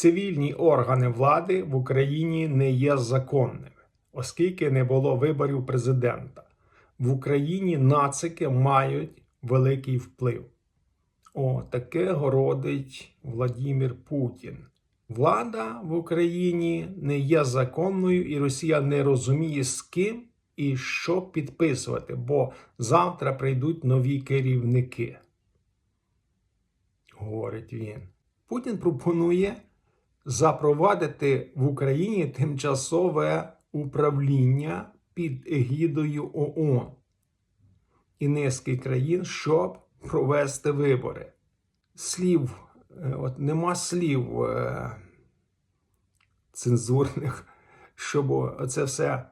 Цивільні органи влади в Україні не є законними, оскільки не було виборів президента. В Україні нацики мають великий вплив. О, таке городить Владимир Путін. Влада в Україні не є законною, і Росія не розуміє, з ким і що підписувати, бо завтра прийдуть нові керівники. Говорить він. Путін пропонує запровадити в Україні тимчасове управління під егідою ООН і низки країн, щоб провести вибори. Слів, е, от нема слів е, цензурних, щоб оце все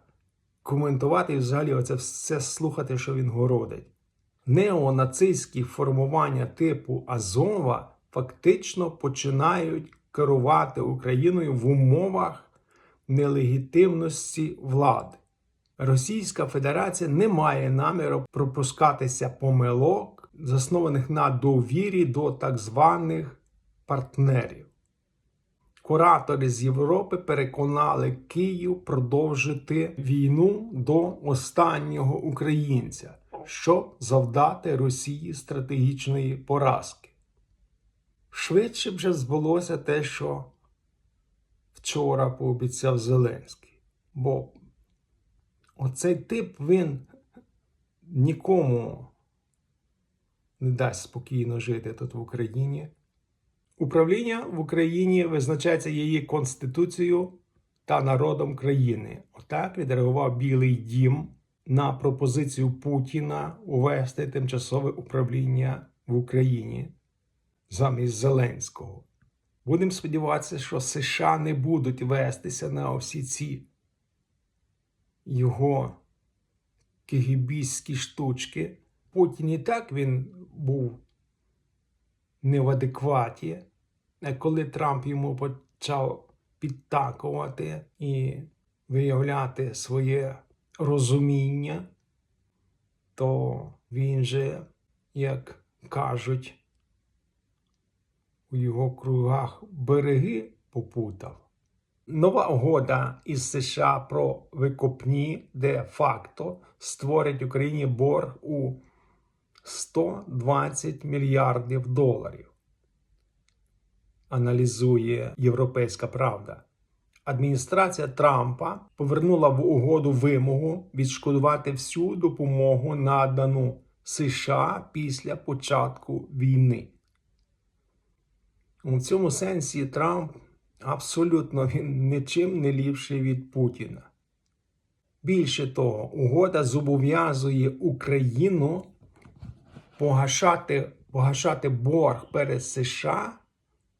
коментувати і взагалі оце все слухати, що він городить. Неонацистські формування типу Азова фактично починають керувати Україною в умовах нелегітимності влади. Російська Федерація не має наміру пропускатися помилок, заснованих на довірі до так званих партнерів. Куратори з Європи переконали Київ продовжити війну до останнього українця, щоб завдати Росії стратегічної поразки. Швидше вже збулося те, що вчора пообіцяв Зеленський. Бо оцей тип він нікому не дасть спокійно жити тут в Україні. Управління в Україні визначається її конституцією та народом країни. Отак відреагував Білий Дім на пропозицію Путіна увести тимчасове управління в Україні замість Зеленського. Будемо сподіватися, що США не будуть вестися на всі ці його кигібійські штучки. Путін і так він був не в адекваті, а коли Трамп йому почав підтакувати і виявляти своє розуміння, то він же, як кажуть, у його кругах береги попутав. Нова угода із США про викопні де-факто створить Україні борг у 120 мільярдів доларів. Аналізує Європейська Правда. Адміністрація Трампа повернула в угоду вимогу відшкодувати всю допомогу, надану США після початку війни. У цьому сенсі Трамп абсолютно він нічим не ліпший від Путіна. Більше того, угода зобов'язує Україну погашати, погашати борг перед США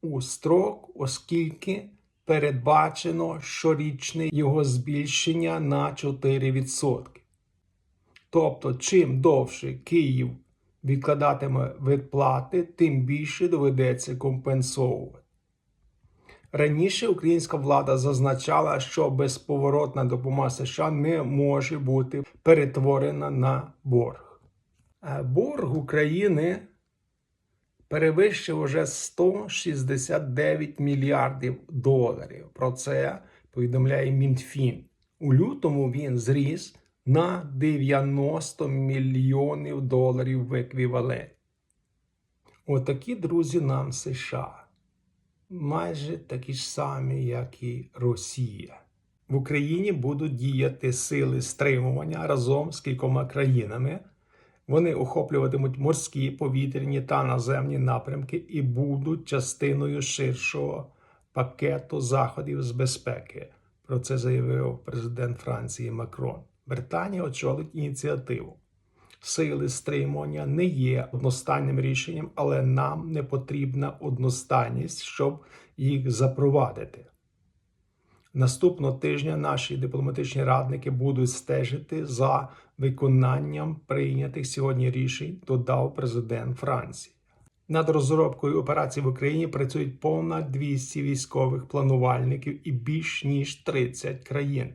у строк, оскільки передбачено щорічне його збільшення на 4%. Тобто, чим довше Київ відкладатиме відплати, тим більше доведеться компенсовувати. Раніше українська влада зазначала, що безповоротна допомога США не може бути перетворена на борг. Е, Борг України перевищив уже 169 мільярдів доларів. Про це повідомляє Мінфін. У лютому він зріс на 90 мільйонів доларів в еквіваленті. Отакі друзі нам США. Майже такі ж самі, як і Росія. В Україні будуть діяти сили стримування разом з кількома країнами. Вони охоплюватимуть морські, повітряні та наземні напрямки і будуть частиною ширшого пакету заходів з безпеки. Про це заявив президент Франції Макрон. Британія очолить ініціативу. Сили стримування не є одностайним рішенням, але нам не потрібна одностайність, щоб їх запровадити. Наступного тижня наші дипломатичні радники будуть стежити за виконанням прийнятих сьогодні рішень, додав президент Франції. Над розробкою операцій в Україні працюють понад 200 військових планувальників і більш ніж 30 країн.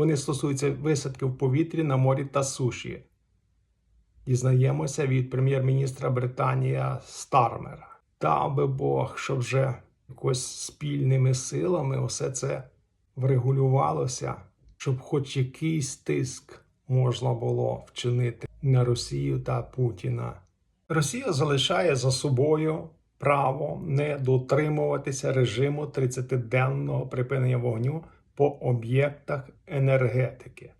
Вони стосуються висадки в повітрі на морі та суші. Дізнаємося від прем'єр-міністра Британія Стармера. Дав би Бог, щоб вже якось спільними силами все це врегулювалося, щоб хоч якийсь тиск можна було вчинити на Росію та Путіна. Росія залишає за собою право не дотримуватися режиму 30-денного припинення вогню по об'єктах енергетики.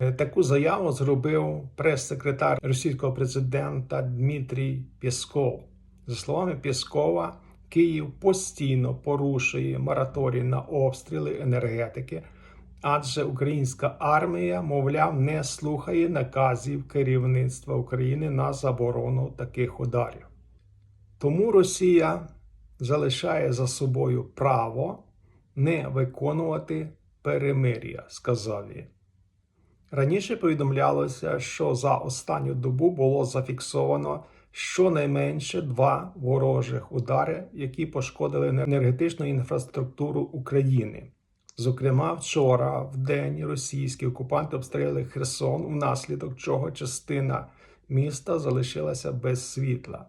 Е, Таку заяву зробив прес-секретар російського президента Дмитрій Пєсков. За словами Пєскова, Київ постійно порушує мораторій на обстріли енергетики, адже українська армія, мовляв, не слухає наказів керівництва України на заборону таких ударів. Тому Росія залишає за собою право не виконувати перемир'я, сказав він. Раніше повідомлялося, що за останню добу було зафіксовано щонайменше два ворожих удари, які пошкодили енергетичну інфраструктуру України. Зокрема, вчора в день російські окупанти обстріляли Херсон, внаслідок чого частина міста залишилася без світла.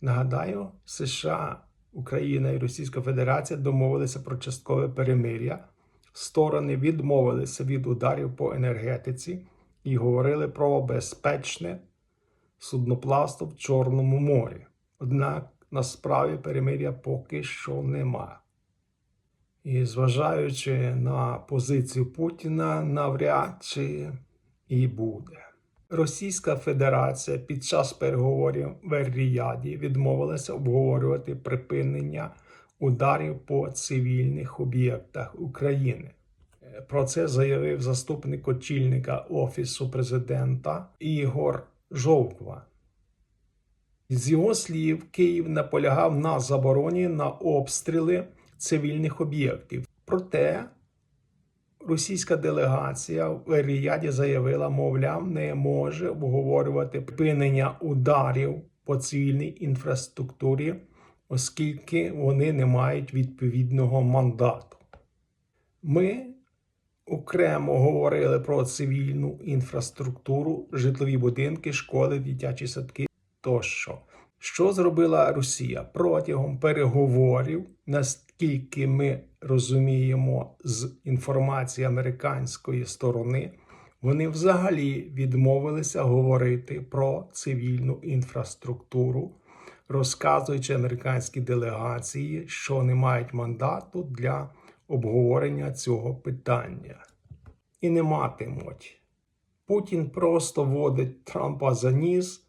Нагадаю, США, Україна і Російська Федерація домовилися про часткове перемир'я. Сторони відмовилися від ударів по енергетиці і говорили про безпечне судноплавство в Чорному морі. Однак на справі перемир'я поки що нема. І зважаючи на позицію Путіна, навряд чи і буде. Російська Федерація під час переговорів в Ер-Ріяді відмовилася обговорювати припинення ударів по цивільних об'єктах України. Про це заявив заступник очільника Офісу президента Ігор Жовква. З його слів, Київ наполягав на забороні на обстріли цивільних об'єктів. Проте російська делегація в Ріяді заявила, мовляв, не може обговорювати припинення ударів по цивільній інфраструктурі, оскільки вони не мають відповідного мандату. Ми окремо говорили про цивільну інфраструктуру, житлові будинки, школи, дитячі садки тощо. Що зробила Росія протягом переговорів, наскільки ми розуміємо з інформації американської сторони, вони взагалі відмовилися говорити про цивільну інфраструктуру, розказуючи американській делегації, що не мають мандату для обговорення цього питання. І не матимуть. Путін просто водить Трампа за ніс,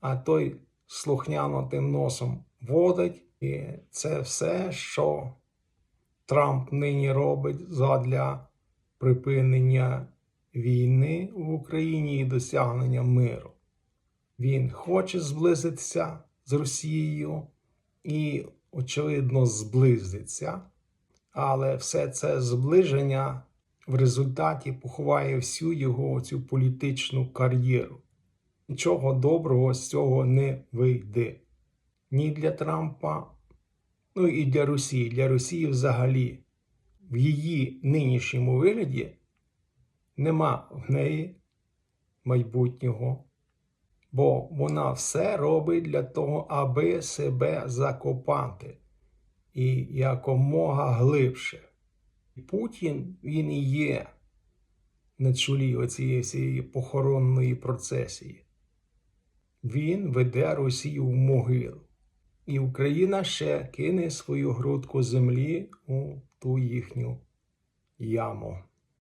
а той слухняно тим носом водить. І це все, що Трамп нині робить задля припинення війни в Україні і досягнення миру. Він хоче зблизитися з Росією і, очевидно, зблизиться, але все це зближення в результаті поховає всю його цю політичну кар'єру. Нічого доброго з цього не вийде. Ні для Трампа, ну і для Росії. Для Росії взагалі в її нинішньому вигляді нема в неї майбутнього. Бо вона все робить для того, аби себе закопати і якомога глибше. Путін він і є на чолі оцієї всієї похоронної процесії. Він веде Росію в могилу. І Україна ще кине свою грудку землі у ту їхню яму.